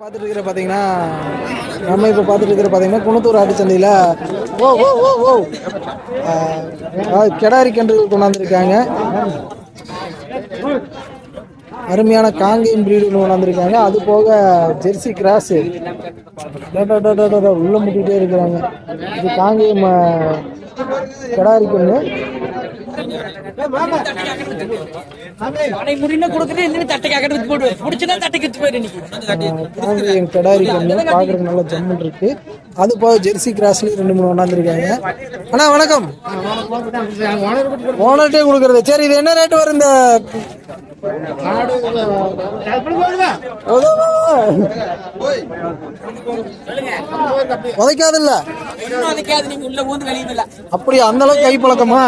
பார்த்துட்டு இருக்கிற பார்த்தீங்கன்னா நம்ம இப்போ பார்த்துட்டு இருக்கிற பார்த்தீங்கன்னா குணத்தூர் ஆட்டுச்சந்தையில் ஓ ஓ ஓ ஓ கிடாரி கன்றுகள் கொண்டாந்துருக்காங்க. அருமையான காங்கேயம் பிரீடு கொண்டாந்துருக்காங்க. அது போக ஜெர்சி கிராஸு. உள்ள முட்டிகிட்டே இருக்கிறாங்க. இது காங்கேயம் கிடாரி காங்கேயம் கிடாரி கன்று பார்க்குறதுக்கு நல்ல ஜம்முன் இருக்கு. அது போக ஜெர்சி கிராஸ்லேயும் ரெண்டு மூணு கொண்டாந்துருக்காங்க. அண்ணா வணக்கம். ஓனர்கிட்டே கொடுக்குறது. சரி இது என்ன ரேட் வரும் இந்த உதைக்காதுல்ல? இன்னும் அதுக்காவது நீங்க உள்ள ஊந்து கழிவுல அப்படி அந்த அளவுக்கு கை பழக்கமா?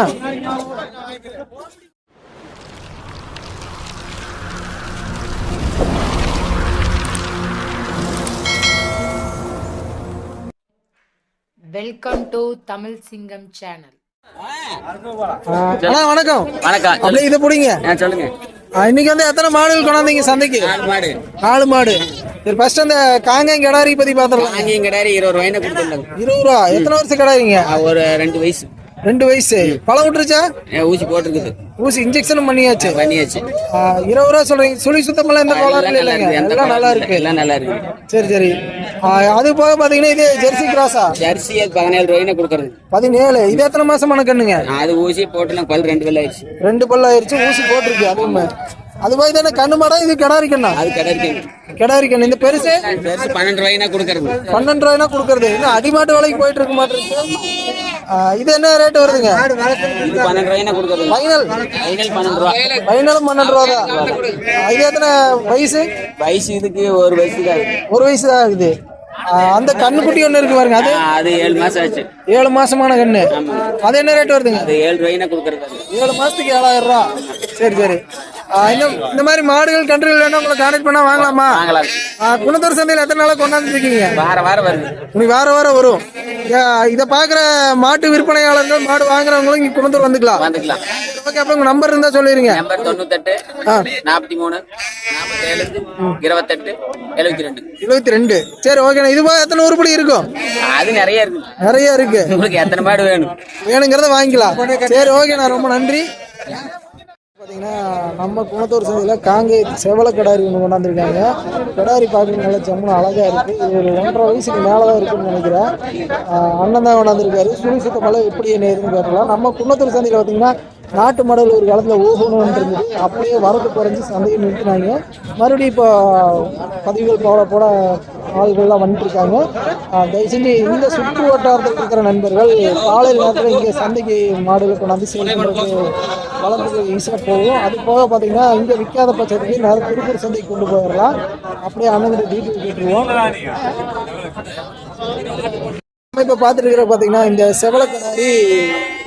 வெல்கம் டு தமிழ் சிங்கம் சேனல் வணக்கம். வணக்கம். அப்படியே இதை பிடிங்க. சொல்லுங்க. இன்னைக்கு வந்து எத்தனை மாடுகள் கொண்டாந்தீங்க சந்தைக்கு? நாலு மாடு. நாலு மாடு. சரி ஃபர்ஸ்ட் அந்த காங்கேயம் கிடாரி பத்தி பாத்திரலாம் வாங்கியும் கிடையாது இருபது ரூபாய்னு கொடுத்துருந்தாங்க. இருபது ரூபா? எத்தனை வருஷம் கிடாரிங்க? ஒரு ரெண்டு வயசு. ரெண்டு வயசு. பழம் விட்டுருச்சா? ஊசி போட்டிருக்குது. ஊசி இன்ஜெக்ஷனும் பண்ணியாச்சு. பண்ணியாச்சு. இருபது ரூபா சொல்றீங்க. சுழி சுத்தமெல்லாம் எந்த கோளாறு இல்லைங்க எல்லாம் நல்லா இருக்கு. எல்லாம் நல்லா இருக்கு சரி சரி. அது போக பாத்தீங்கன்னா இது ஜெர்சி கிராஸா ஜெர்சி அது பதினேழு ரூபாய்னு கொடுக்கறது. பதினேழு. இது எத்தனை மாசமான கண்ணுங்க அது ஊசி போட்டு நான் பல் ரெண்டு வெள்ள ஆயிடுச்சு. ரெண்டு பல்லு ஆயிருச்சு ஊசி போட்டிருக்கு. அதுவுமே. அது போய் தானே கண்ணு மாடா இது கிடாரி கண்ணா அது கிடையாது கிடாரி கண்ணு இந்த பெருசு? பெருசு பன்னெண்டு ரூபாய்னா கொடுக்கறது. பன்னெண்டு ரூபாய்னா கொடுக்கறது. இன்னும் அடிமாட்டு விலைக்கு போயிட்டு இருக்க மாட்டிருக்கு ஆ, இது என்ன ரேட் வருதுங்க? பன்னெண்டு ரூபாய்னா கொடுக்கறது. ஃபைனல் ஃபைனல் பன்னெண்டு ரூபா. ஃபைனலும் பன்னெண்டு ரூபா தான். இது எத்தனை வயசு? வயசு இதுக்கு ஒரு ஆகுது ஒரு வயசு தான் ஆகுது அந்த கண்ணுக்குட்டி ஒன்று இருக்கு பாருங்க. அது? அது ஏழு மாசம் ஆச்சு. ஏழு மாசமான கண்ணு. அது என்ன ரேட் வருதுங்க? அது ஏழு ரூபாய்னா கொடுக்கறது. ஏழு மாசத்துக்கு ஏழாயிரம் ரூபா. சரி சரி. இன்னும் இந்த மாதிரி மாடுகள் கன்றுகள் வேணும் உங்களை கான்டாக்ட் பண்ணா வாங்கலாமா? குணத்தூர் சந்தையில் எத்தனை நாளாக கொண்டாந்து இருக்கீங்க வார வாரம் வருது. நீ வார வாரம் வரும். இதை பார்க்குற மாட்டு விற்பனையாளர்கள் மாடு வாங்குறவங்களும் இங்கே குணத்தூர் வந்துக்கலாம். வந்துக்கலாம். ஓகே அப்போ நம்பர் இருந்தால் சொல்லிடுங்க நம்பர் தொண்ணூத்தெட்டு நாற்பத்தி மூணு நாற்பத்தேழு இருபத்தெட்டு எழுபத்தி ரெண்டு இருபத்தி ரெண்டு சரி ஓகேண்ணா இது போக எத்தனை உருப்படி இருக்கும்? அது நிறைய இருக்கு. நிறைய இருக்கு. உங்களுக்கு எத்தனை மாடு வேணும்? வேணுங்கிறத வாங்கிக்கலாம். சரி ஓகேண்ணா ரொம்ப நன்றி. பார்த்தீங்கன்னா நம்ம குணத்தூர் சந்தையில் காங்கை செவல கிடாரி ஒன்று கொண்டாந்துருக்காங்க. கிடாரி பார்க்க நல்ல ஜம்முன்னு அழகாக இருக்குது இது ஒரு ஒன்றரை வயசுக்கு மேலே தான் இருக்குன்னு நினைக்கிறேன். அண்ணன் தான் கொண்டாந்துருக்காரு. சுழி சுத்த மலை எப்படி என்ன ஏதுன்னு கேட்கலாம் நம்ம குணத்தூர் சந்தையில் பார்த்தீங்கன்னா நாட்டு மாடல் ஒரு காலத்தில் ஊகணும்னு இருந்தது அப்படியே வரது குறைஞ்சி சந்தையை நிறுத்தினாங்க. மறுபடியும் இப்போ பதிவுகள் போட போட ஆள்கள்லாம் வந்துட்டுருக்காங்க தயவு செஞ்சு இந்த சுற்று வட்டாரத்தில் இருக்கிற நண்பர்கள் காலையில் நேரத்தில் இங்கே சந்தைக்கு மாடுகள் கொண்டாந்து சேல் பண்ணுறது வளர்ந்து ஈஸியாக போகும். அது போக பார்த்தீங்கன்னா இங்கே விற்காத பட்சத்துக்கு நேரம் திருப்பூர் சந்தைக்கு கொண்டு போயிடலாம். அப்படியே அண்ணன் டீட்டெயில் கேட்டுருவோம் நம்ம இப்போ பார்த்துட்டு இருக்கிற பார்த்தீங்கன்னா இந்த செவலக்கடாரி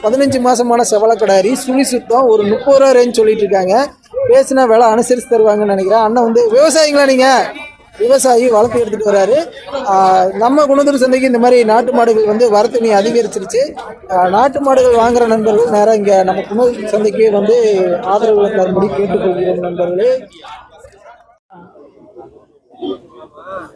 பதினஞ்சு மாதமான செவலக்கடாரி சுழி சுத்தம் ஒரு முப்பது ரூபா ரேஞ்ச் சொல்லிட்டு இருக்காங்க பேசினா விலை அனுசரித்து தருவாங்கன்னு நினைக்கிறேன். அண்ணன் வந்து விவசாயிங்களா நீங்கள் விவசாயி வளர்த்து எடுத்துட்டு வராரு. நம்ம குணத்தூர் சந்தைக்கு இந்த மாதிரி நாட்டு மாடுகள் வந்து வரத்துணி அதிகரிச்சிருச்சு. நாட்டு மாடுகள் வாங்குற நண்பர்கள் நேராக இங்கே நம்ம குணத்தூர் சந்தைக்கு வந்து ஆதரவு தரும்படி கேட்டுக்கொள்கிறோம் நண்பர்களே. அஹ்